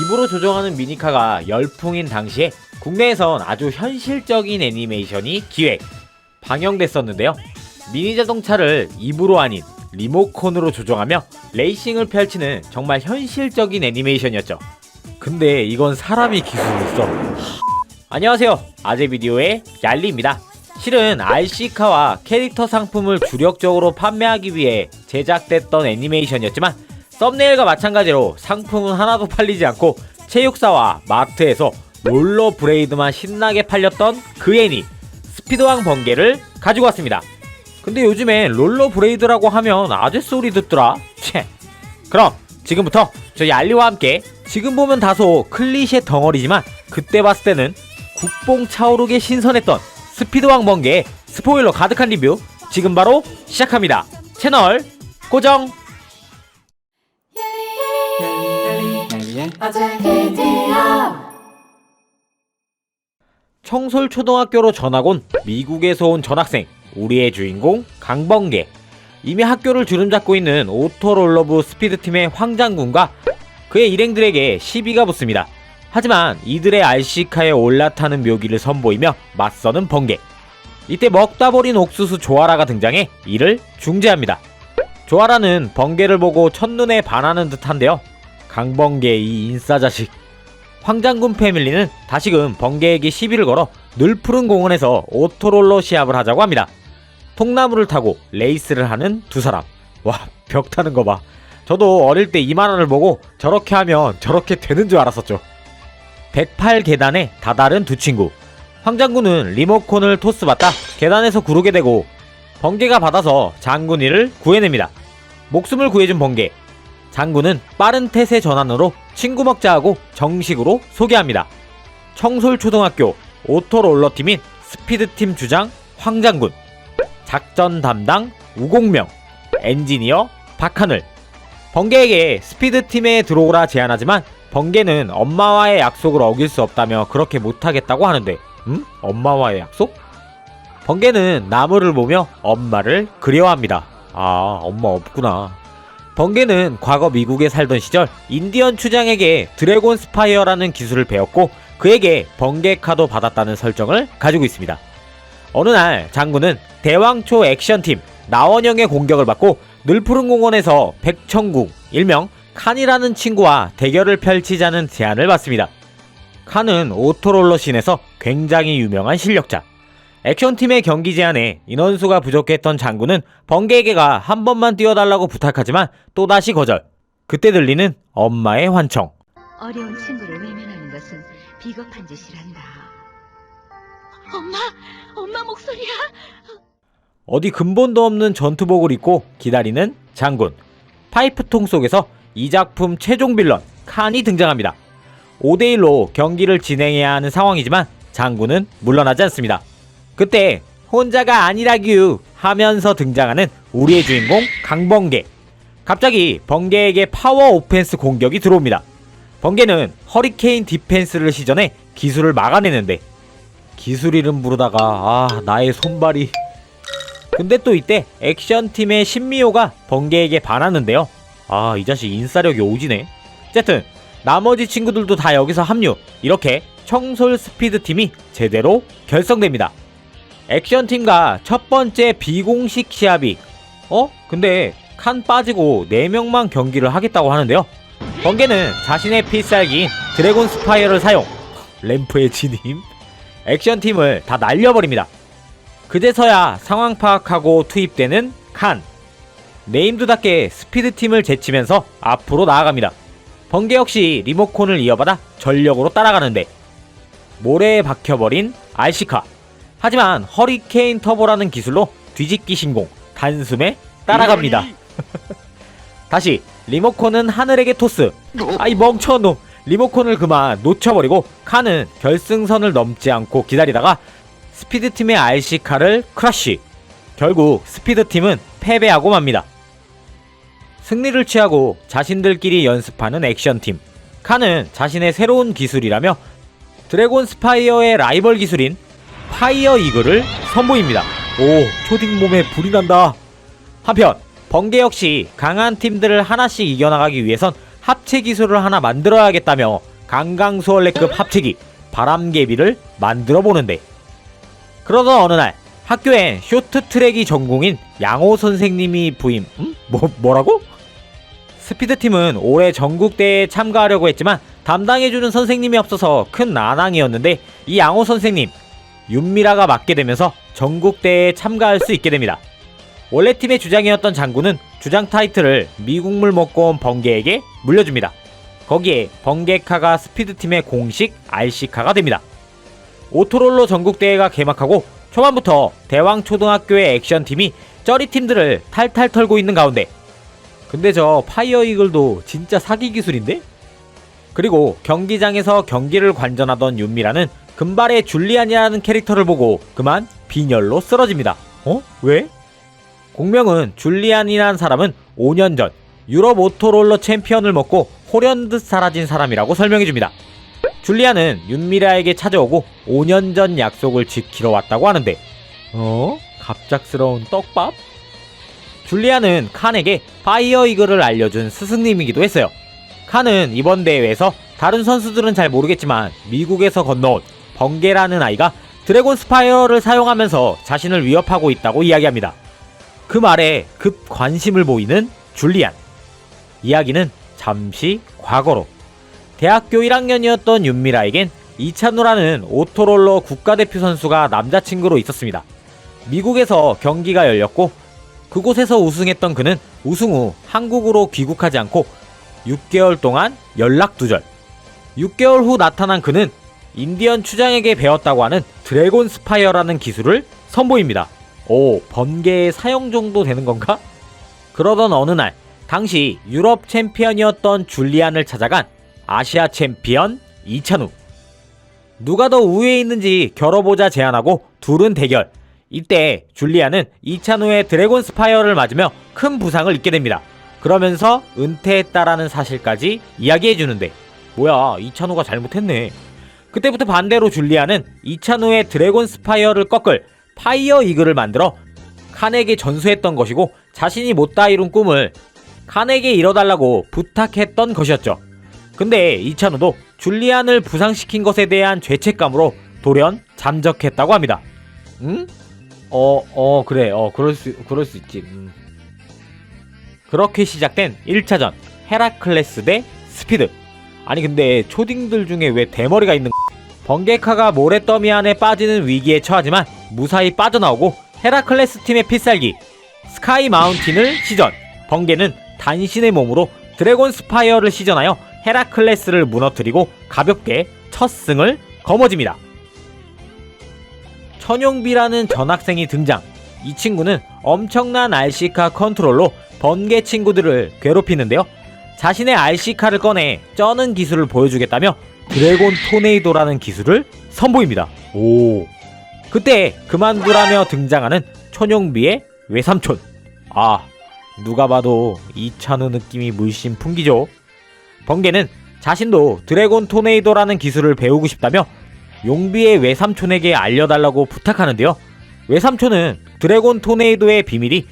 입으로 조종하는 미니카가 열풍인 당시에 국내에선 아주 현실적인 애니메이션이 기획, 방영됐었는데요. 미니 자동차를 입으로 아닌 리모컨으로 조종하며 레이싱을 펼치는 정말 현실적인 애니메이션이었죠. 근데 이건 사람이 기술을 써. 안녕하세요. 아재 비디오의 얄리입니다. 실은 RC카와 캐릭터 상품을 주력적으로 판매하기 위해 제작됐던 애니메이션이었지만 썸네일과 마찬가지로 상품은 하나도 팔리지 않고 체육사와 마트에서 롤러 브레이드만 신나게 팔렸던 그 애니 스피드왕 번개를 가지고 왔습니다. 근데 요즘에 롤러 브레이드라고 하면 아재 소리 듣더라. 채. 그럼 지금부터 저희 알리와 함께 지금 보면 다소 클리셰 덩어리지만 그때 봤을 때는 국뽕 차오르게 신선했던 스피드왕 번개의 스포일러 가득한 리뷰 지금 바로 시작합니다. 채널 고정. 청솔 초등학교로 전학 온 미국에서 온 전학생 우리의 주인공 강번개 이미 학교를 주름잡고 있는 오토롤러부 스피드팀의 황장군과 그의 일행들에게 시비가 붙습니다. 하지만 이들의 RC카에 올라타는 묘기를 선보이며 맞서는 번개 이때 먹다 버린 옥수수 조아라가 등장해 이를 중재합니다. 조아라는 번개를 보고 첫눈에 반하는 듯한데요. 강번개의 이 인싸 자식 황장군 패밀리는 다시금 번개에게 시비를 걸어 늘 푸른 공원에서 오토롤러 시합을 하자고 합니다. 통나무를 타고 레이스를 하는 두 사람. 와, 벽 타는 거 봐. 저도 어릴 때이 만화를 보고 저렇게 하면 저렇게 되는 줄 알았었죠. 108 계단에 다다른 두 친구. 황장군은 리모컨을 토스받다 계단에서 구르게 되고 번개가 받아서 장군이를 구해냅니다. 목숨을 구해준 번개. 장군은 빠른 태세 전환으로 친구 먹자 하고 정식으로 소개합니다. 청솔초등학교 오토롤러팀인 스피드팀 주장 황장군, 작전 담당 우공명, 엔지니어 박하늘. 번개에게 스피드팀에 들어오라 제안하지만 번개는 엄마와의 약속을 어길 수 없다며 그렇게 못하겠다고 하는데, 음? 엄마와의 약속? 번개는 나무를 보며 엄마를 그리워합니다. 아, 엄마 없구나. 번개는 과거 미국에 살던 시절 인디언 추장에게 드래곤 스파이어라는 기술을 배웠고 그에게 번개 카도 받았다는 설정을 가지고 있습니다. 어느 날 장군은 대왕초 액션팀 나원영의 공격을 받고 늘푸른 공원에서 백천궁 일명 칸이라는 친구와 대결을 펼치자는 제안을 받습니다. 칸은 오토롤러 씬에서 굉장히 유명한 실력자. 액션팀의 경기 제안에 인원수가 부족했던 장군은 번개에게가 한 번만 뛰어달라고 부탁하지만 또다시 거절. 그때 들리는 엄마의 환청. 어려운 친구를 외면하는 것은 비겁한 짓이란다. 엄마, 엄마 목소리야. 어디 근본도 없는 전투복을 입고 기다리는 장군. 파이프통 속에서 이 작품 최종 빌런 칸이 등장합니다. 5대1로 경기를 진행해야 하는 상황이지만 장군은 물러나지 않습니다. 그때 혼자가 아니라규 하면서 등장하는 우리의 주인공 강번개. 갑자기 번개에게 파워 오펜스 공격이 들어옵니다. 번개는 허리케인 디펜스를 시전해 기술을 막아내는데 기술 이름 부르다가 아 나의 손발이 근데 또 이때 액션팀의 신미호가 번개에게 반하는데요. 아, 이 자식 인싸력이 오지네. 어쨌든 나머지 친구들도 다 여기서 합류. 이렇게 청솔 스피드 팀이 제대로 결성됩니다. 액션팀과 첫 번째 비공식 시합이 어? 근데 칸 빠지고 4명만 경기를 하겠다고 하는데요. 번개는 자신의 필살기인 드래곤 스파이어를 사용. 램프의 진임. 액션팀을 다 날려버립니다. 그제서야 상황 파악하고 투입되는 칸. 네임드답게 스피드팀을 제치면서 앞으로 나아갑니다. 번개 역시 리모컨을 이어받아 전력으로 따라가는데 모래에 박혀버린 알시카. 하지만 허리케인 터보라는 기술로 뒤집기 신공 단숨에 따라갑니다. 다시 리모컨은 하늘에게 토스. 아이 멍청한 놈. 리모컨을 그만 놓쳐버리고 칸은 결승선을 넘지 않고 기다리다가 스피드팀의 RC카를 크러쉬. 결국 스피드팀은 패배하고 맙니다. 승리를 취하고 자신들끼리 연습하는 액션팀. 칸은 자신의 새로운 기술이라며 드래곤 스파이어의 라이벌 기술인 파이어 이글을 선보입니다. 오, 초딩 몸에 불이 난다. 한편 번개 역시 강한 팀들을 하나씩 이겨나가기 위해선 합체 기술을 하나 만들어야겠다며 강강수월래급 합체기 바람개비를 만들어 보는데 그러던 어느 날 학교엔 쇼트트랙이 전공인 양호 선생님이 부임 음? 뭐, 뭐라고? 스피드팀은 올해 전국대회에 참가하려고 했지만 담당해주는 선생님이 없어서 큰 난항이었는데 이 양호 선생님 윤미라가 맡게 되면서 전국대회에 참가할 수 있게 됩니다. 원래 팀의 주장이었던 장군은 주장 타이틀을 미국물 먹고 온 번개에게 물려줍니다. 거기에 번개카가 스피드팀의 공식 RC카가 됩니다. 오토롤러 전국대회가 개막하고 초반부터 대왕초등학교의 액션팀이 쩌리팀들을 탈탈 털고 있는 가운데 근데 저 파이어 이글도 진짜 사기 기술인데? 그리고 경기장에서 경기를 관전하던 윤미라는 금발의 줄리안이라는 캐릭터를 보고 그만 빈혈로 쓰러집니다. 어? 왜? 공명은 줄리안이라는 사람은 5년 전 유럽 오토롤러 챔피언을 먹고 호련듯 사라진 사람이라고 설명해줍니다. 줄리안은 윤미라에게 찾아오고 5년 전 약속을 지키러 왔다고 하는데 어? 갑작스러운 떡밥? 줄리안은 칸에게 파이어 이글을 알려준 스승님이기도 했어요. 칸은 이번 대회에서 다른 선수들은 잘 모르겠지만 미국에서 건너온 번개라는 아이가 드래곤 스파이어를 사용하면서 자신을 위협하고 있다고 이야기합니다. 그 말에 급 관심을 보이는 줄리안. 이야기는 잠시 과거로. 대학교 1학년이었던 윤미라에겐 이찬우라는 오토롤러 국가대표 선수가 남자친구로 있었습니다. 미국에서 경기가 열렸고 그곳에서 우승했던 그는 우승 후 한국으로 귀국하지 않고 6개월 동안 연락 두절. 6개월 후 나타난 그는 인디언 추장에게 배웠다고 하는 드래곤 스파이어라는 기술을 선보입니다. 오, 번개의 사용 정도 되는 건가? 그러던 어느 날, 당시 유럽 챔피언이었던 줄리안을 찾아간 아시아 챔피언 이찬우. 누가 더 우위에 있는지 겨뤄보자 제안하고 둘은 대결. 이때 줄리안은 이찬우의 드래곤 스파이어를 맞으며 큰 부상을 입게 됩니다. 그러면서 은퇴했다라는 사실까지 이야기해주는데 뭐야 이찬우가 잘못했네. 그때부터 반대로 줄리안은 이찬우의 드래곤 스파이어를 꺾을 파이어 이글을 만들어 칸에게 전수했던 것이고 자신이 못다 이룬 꿈을 칸에게 이뤄달라고 부탁했던 것이었죠. 근데 이찬우도 줄리안을 부상시킨 것에 대한 죄책감으로 돌연 잠적했다고 합니다. 응? 어, 어, 그래. 어, 그럴 수, 그럴 수 있지. 음. 그렇게 시작된 1차전 헤라클레스 대 스피드. 아니 근데 초딩들 중에 왜 대머리가 있는 번개카가 모래더미 안에 빠지는 위기에 처하지만 무사히 빠져나오고 헤라클레스 팀의 필살기 스카이 마운틴을 시전 번개는 단신의 몸으로 드래곤 스파이어를 시전하여 헤라클레스를 무너뜨리고 가볍게 첫 승을 거머집니다. 천용비라는 전학생이 등장. 이 친구는 엄청난 RC카 컨트롤로 번개 친구들을 괴롭히는데요. 자신의 RC카를 꺼내 쩌는 기술을 보여주겠다며 드래곤 토네이도라는 기술을 선보입니다. 오. 그때 그만두라며 등장하는 천용비의 외삼촌. 아, 누가 봐도 이찬우 느낌이 물씬 풍기죠. 번개는 자신도 드래곤 토네이도라는 기술을 배우고 싶다며 용비의 외삼촌에게 알려달라고 부탁하는데요. 외삼촌은 드래곤 토네이도의 비밀이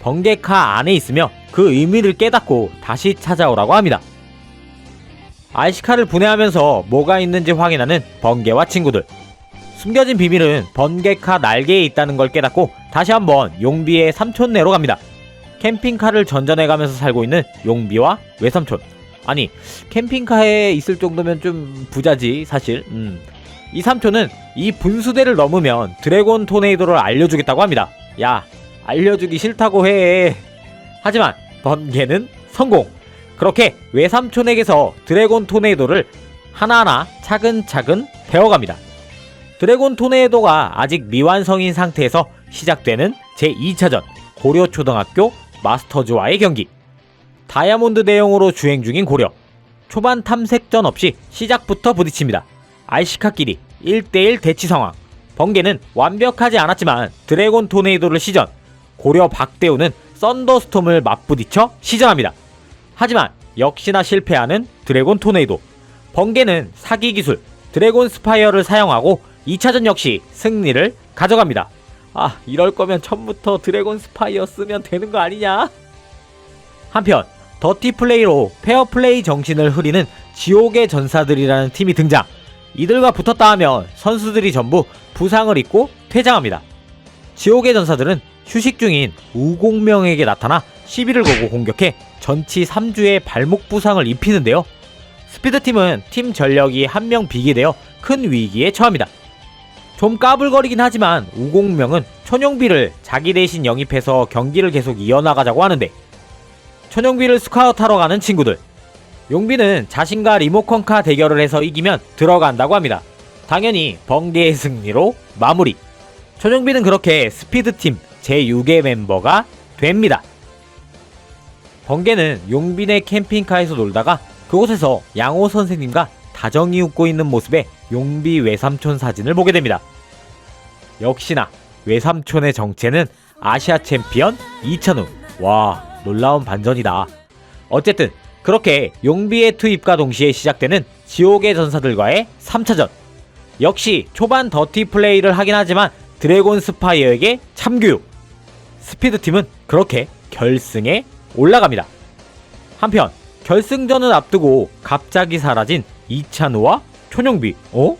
번개카 안에 있으며 그 의미를 깨닫고 다시 찾아오라고 합니다. 알시카를 분해하면서 뭐가 있는지 확인하는 번개와 친구들. 숨겨진 비밀은 번개카 날개에 있다는 걸 깨닫고 다시 한번 용비의 삼촌네로 갑니다. 캠핑카를 전전해가면서 살고 있는 용비와 외삼촌. 아니 캠핑카에 있을 정도면 좀 부자지 사실. 음. 이 삼촌은 이 분수대를 넘으면 드래곤 토네이도를 알려주겠다고 합니다. 야 알려주기 싫다고 해. 하지만 번개는 성공. 그렇게 외삼촌에게서 드래곤 토네이도를 하나하나 차근차근 배워갑니다. 드래곤 토네이도가 아직 미완성인 상태에서 시작되는 제2차전 고려초등학교 마스터즈와의 경기. 다이아몬드 대용으로 주행 중인 고려. 초반 탐색전 없이 시작부터 부딪힙니다. 알시카끼리 1대1 대치 상황. 번개는 완벽하지 않았지만 드래곤 토네이도를 시전. 고려 박대우는 썬더스톰을 맞부딪혀 시전합니다. 하지만 역시나 실패하는 드래곤 토네이도. 번개는 사기 기술 드래곤 스파이어를 사용하고 2차전 역시 승리를 가져갑니다. 아, 이럴 거면 처음부터 드래곤 스파이어 쓰면 되는 거 아니냐? 한편 더티 플레이로 페어 플레이 정신을 흐리는 지옥의 전사들이라는 팀이 등장. 이들과 붙었다 하면 선수들이 전부 부상을 입고 퇴장합니다. 지옥의 전사들은 휴식 중인 우공명에게 나타나 시비를 걸고 공격해 전치 3주의 발목 부상을 입히는데요. 스피드팀은 팀 전력이 한 명 비기되어 큰 위기에 처합니다. 좀 까불거리긴 하지만 우공명은 천용비를 자기 대신 영입해서 경기를 계속 이어나가자고 하는데 천용비를 스카우트하러 가는 친구들 용비는 자신과 리모컨카 대결을 해서 이기면 들어간다고 합니다. 당연히 번개의 승리로 마무리 천용비는 그렇게 스피드팀 제6의 멤버가 됩니다. 번개는 용빈의 캠핑카에서 놀다가 그곳에서 양호 선생님과 다정히 웃고 있는 모습의 용비 외삼촌 사진을 보게 됩니다. 역시나 외삼촌의 정체는 아시아 챔피언 이찬우. 와, 놀라운 반전이다. 어쨌든 그렇게 용비의 투입과 동시에 시작되는 지옥의 전사들과의 3차전. 역시 초반 더티 플레이를 하긴 하지만 드래곤 스파이어에게 참교육. 스피드팀은 그렇게 결승에 올라갑니다. 한편 결승전을 앞두고 갑자기 사라진 이찬우와 초용비. 어?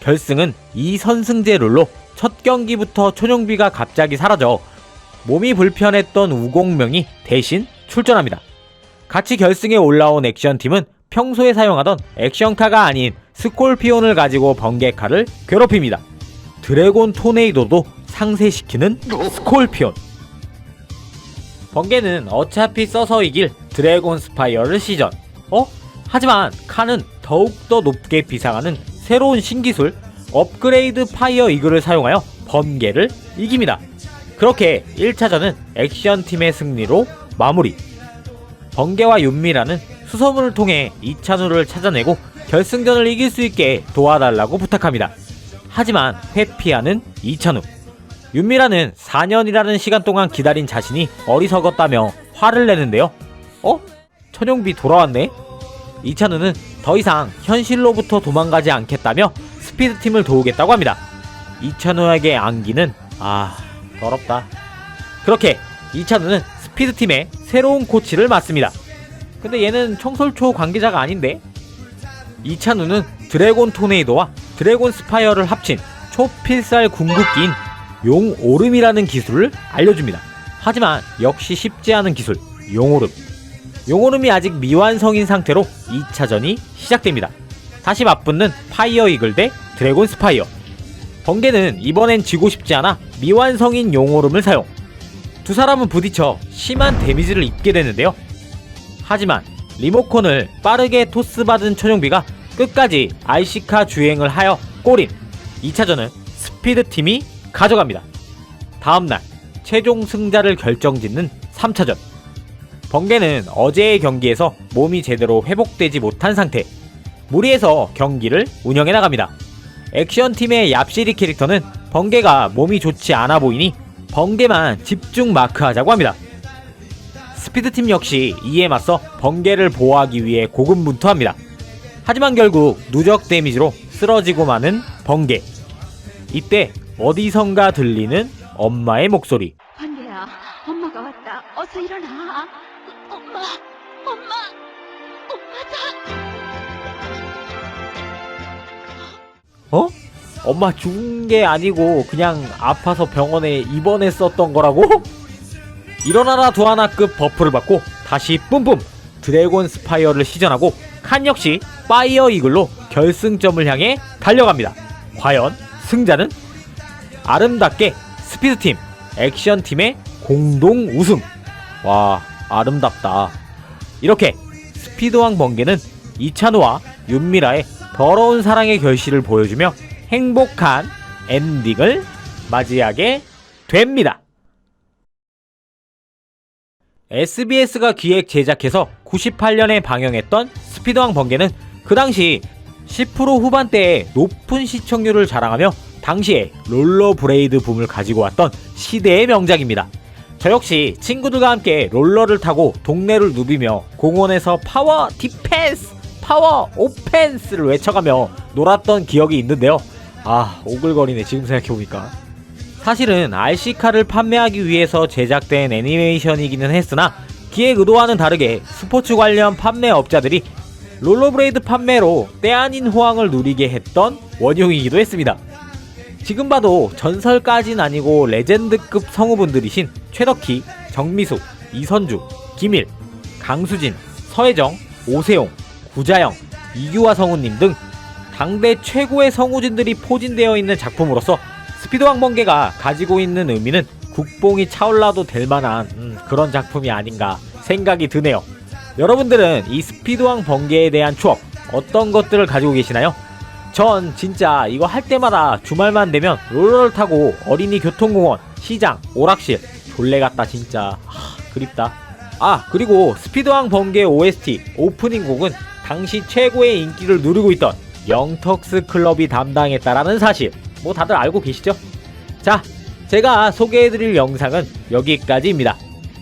결승은 이 선승제 룰로 첫 경기부터 초용비가 갑자기 사라져 몸이 불편했던 우공명이 대신 출전합니다. 같이 결승에 올라온 액션팀은 평소에 사용하던 액션카가 아닌 스콜피온을 가지고 번개카를 괴롭힙니다. 드래곤 토네이도도 상쇄시키는 스콜피온. 번개는 어차피 써서 이길 드래곤 스파이어를 시전. 어? 하지만 칸은 더욱더 높게 비상하는 새로운 신기술 업그레이드 파이어 이글을 사용하여 번개를 이깁니다. 그렇게 1차전은 액션팀의 승리로 마무리. 번개와 윤미라는 수소문을 통해 이찬우를 찾아내고 결승전을 이길 수 있게 도와달라고 부탁합니다. 하지만 회피하는 이찬우. 윤미라는 4년이라는 시간 동안 기다린 자신이 어리석었다며 화를 내는데요. 어? 천용비 돌아왔네? 이찬우는 더 이상 현실로부터 도망가지 않겠다며 스피드팀을 도우겠다고 합니다. 이찬우에게 안기는 아 더럽다. 그렇게 이찬우는 스피드팀의 새로운 코치를 맡습니다. 근데 얘는 청솔초 관계자가 아닌데? 이찬우는 드래곤 토네이도와 드래곤 스파이어를 합친 초필살 궁극기인 용오름이라는 기술을 알려줍니다. 하지만 역시 쉽지 않은 기술, 용오름. 용오름이 아직 미완성인 상태로 2차전이 시작됩니다. 다시 맞붙는 파이어 이글 대 드래곤 스파이어. 번개는 이번엔 지고 싶지 않아 미완성인 용오름을 사용. 두 사람은 부딪혀 심한 데미지를 입게 되는데요. 하지만 리모컨을 빠르게 토스받은 천용비가 끝까지 RC카 주행을 하여 골인 2차전은 스피드팀이 가져갑니다. 다음날 최종 승자를 결정짓는 3차전 번개는 어제의 경기에서 몸이 제대로 회복되지 못한 상태 무리해서 경기를 운영해 나갑니다. 액션팀의 얍시리 캐릭터는 번개가 몸이 좋지 않아 보이니 번개만 집중 마크하자고 합니다. 스피드팀 역시 이에 맞서 번개를 보호하기 위해 고군분투합니다. 하지만 결국 누적 데미지로 쓰러지고 마는 번개. 이때 어디선가 들리는 엄마의 목소리. 번개야, 엄마가 왔다. 어서 일어나. 엄마, 엄마, 엄마다. 어? 엄마 죽은 게 아니고 그냥 아파서 병원에 입원했었던 거라고? 일어나라 두하나급 버프를 받고 다시 뿜뿜 드래곤 스파이어를 시전하고 칸 역시 파이어 이글로 결승점을 향해 달려갑니다. 과연 승자는 아름답게 스피드팀 액션팀의 공동 우승. 와 아름답다. 이렇게 스피드왕 번개는 이찬우와 윤미라의 더러운 사랑의 결실을 보여주며 행복한 엔딩을 맞이하게 됩니다. SBS가 기획 제작해서 98년에 방영했던 스피드왕 번개는 그 당시 10% 후반대에 높은 시청률을 자랑하며 당시에 롤러 브레이드 붐을 가지고 왔던 시대의 명작입니다. 저 역시 친구들과 함께 롤러를 타고 동네를 누비며 공원에서 파워 디펜스, 파워 오펜스를 외쳐가며 놀았던 기억이 있는데요. 아, 오글거리네 지금 생각해보니까. 사실은 RC카를 판매하기 위해서 제작된 애니메이션이기는 했으나 기획 의도와는 다르게 스포츠 관련 판매업자들이 롤러브레이드 판매로 때 아닌 호황을 누리게 했던 원흉이기도 했습니다. 지금 봐도 전설까진 아니고 레전드급 성우분들이신 최덕희, 정미숙, 이선주, 김일, 강수진, 서혜정, 오세용, 구자영, 이규화 성우님 등 당대 최고의 성우진들이 포진되어 있는 작품으로서 스피드왕 번개가 가지고 있는 의미는 국뽕이 차올라도 될 만한 음, 그런 작품이 아닌가 생각이 드네요. 여러분들은 이 스피드왕 번개에 대한 추억 어떤 것들을 가지고 계시나요? 전 진짜 이거 할 때마다 주말만 되면 롤러를 타고 어린이 교통공원, 시장, 오락실 졸래 갔다 진짜 하, 그립다. 아 그리고 스피드왕 번개 OST 오프닝 곡은 당시 최고의 인기를 누리고 있던 영턱스 클럽이 담당했다라는 사실 뭐 다들 알고 계시죠? 자 제가 소개해드릴 영상은 여기까지입니다.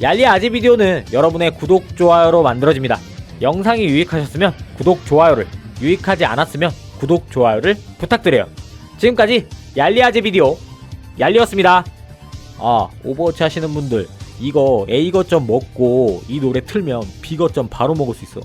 얄리 아재 비디오는 여러분의 구독, 좋아요로 만들어집니다. 영상이 유익하셨으면 구독, 좋아요를, 유익하지 않았으면 구독, 좋아요를 부탁드려요. 지금까지 얄리 아재 비디오 얄리였습니다. 아, 오버워치 하시는 분들 이거 A 거점 먹고 이 노래 틀면 B 거점 바로 먹을 수 있어.